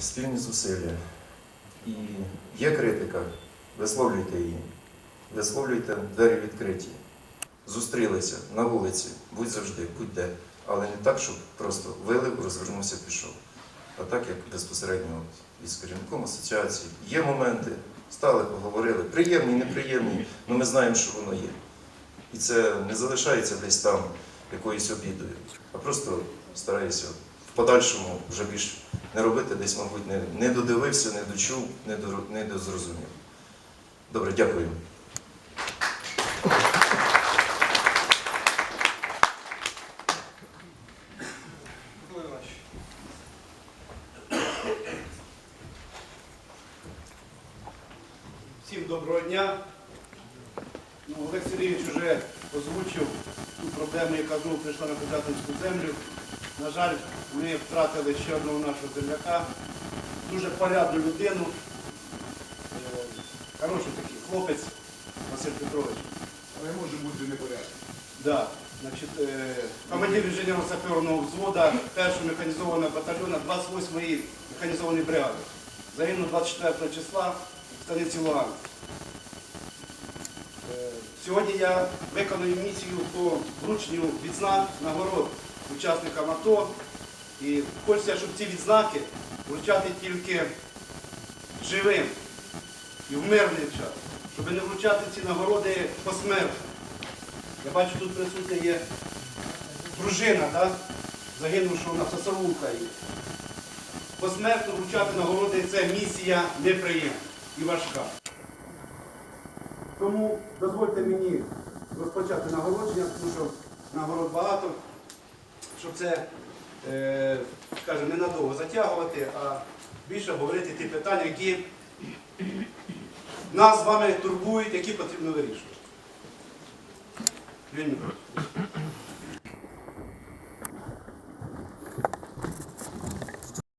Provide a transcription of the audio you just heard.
спільні зусилля. І є критика, висловлюйте її, висловлюйте двері відкриті. Зустрілися на вулиці, будь завжди, будь де. Але не так, щоб просто вилив, розвернувся, пішов. А так, як безпосередньо от, із керівником асоціації. Є моменти, стали, поговорили, приємні, неприємні, але ми знаємо, що воно є. І це не залишається десь там якоюсь обідою, а просто стараюся подальшому вже більш не робити, десь, мабуть, не, не додивився, не дочув, не, до, не дозрозумів. Добре, дякую. Всім доброго дня. Ну, Олег Сергійович вже озвучив ту проблему, яка знову прийшла на Козятинську землю. На жаль, ми втратили ще одного нашого земляка, дуже порядну людину, Е, хороший такий хлопець Василь Петрович. Але може бути непорядок. Да. Значить, е, командир інженерно-саперного взвода 1 механізованого батальйону 28-ї механізованої бригади. Загинув 24 числа в станиці Луган. Е, Сьогодні я виконую місію по врученню відзнак нагород учасникам АТО. І хочеться, щоб ці відзнаки вручати тільки живим і в мирний час, щоб не вручати ці нагороди посмертно. Я бачу, тут присутня є дружина, да? загинувшого на Сосову Посмертно вручати нагороди це місія неприємна і важка. Тому дозвольте мені розпочати нагородження, тому що нагород багато, щоб це, е, скажімо, ненадовго затягувати, а більше говорити ті питання, які нас з вами турбують, які потрібно вирішувати.